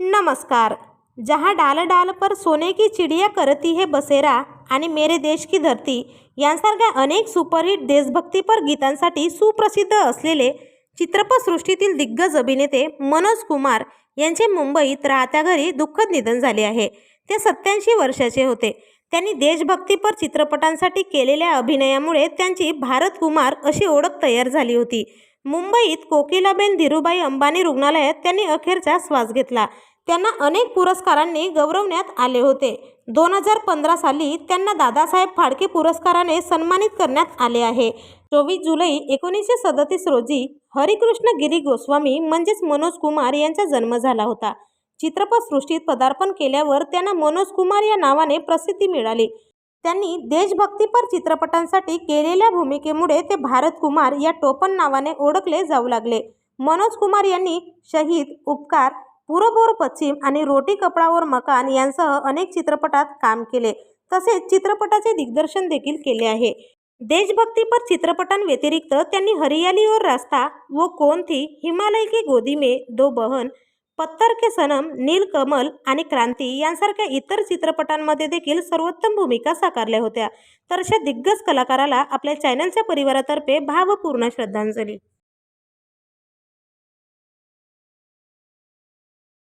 नमस्कार. जहाँ डाल डाल पर सोने की चिडिया करती है बसेरा आणि मेरे देश की धरती यांसारख्या अनेक सुपरहिट देशभक्तीपर गीतांसाठी सुप्रसिद्ध असलेले चित्रपटसृष्टीतील दिग्गज अभिनेते मनोज कुमार यांचे मुंबईत राहत्या घरी दुःखद निधन झाले आहे. ते सत्याऐंशी वर्षाचे होते. त्यांनी देशभक्तीपर चित्रपटांसाठी केलेल्या अभिनयामुळे त्यांची भारत कुमार अशी ओळख तयार झाली होती. मुंबईत कोकिलाबेन धीरूभाई अंबानी रुग्णालयात त्यांनी अखेरचा श्वास घेतला. त्यांना अनेक पुरस्कारांनी गौरवण्यात आले होते. दोन हजार पंधरा साली त्यांना दादासाहेब फाळके पुरस्काराने सन्मानित करण्यात आले आहे. चोवीस जुलै एकोणीसशे सदतीस रोजी हरिकृष्ण गिरी गोस्वामी म्हणजेच मनोज कुमार यांचा जन्म झाला होता. चित्रपटसृष्टीत पदार्पण केल्यावर त्यांना मनोज कुमार या नावाने प्रसिद्धी मिळाली. त्यांनी देशभक्तीपर चित्रपटांसाठी केलेल्या भूमिकेमुळे ते भारत कुमार या टोपण नावाने ओळखले जाऊ लागले. मनोज कुमार यांनी शहीद उपकार पूरबोर पश्चिम आणि रोटी कपडावर मकान यांसह अनेक चित्रपटात काम केले. तसेच चित्रपटाचे दिग्दर्शन देखील केले आहे. देशभक्तीपर चित्रपटांव्यतिरिक्त त्यांनी हरियाली और रास्ता व कोण थी हिमालय की गोदी में दो बहन पत्थर के सनम नीलकमल आणि क्रांती यांसारख्या इतर चित्रपटांमध्ये देखील सर्वोत्तम भूमिका साकारल्या होत्या. तर अशा दिग्गज कलाकाराला आपल्या चॅनलच्या परिवारातर्फे भावपूर्ण श्रद्धांजली.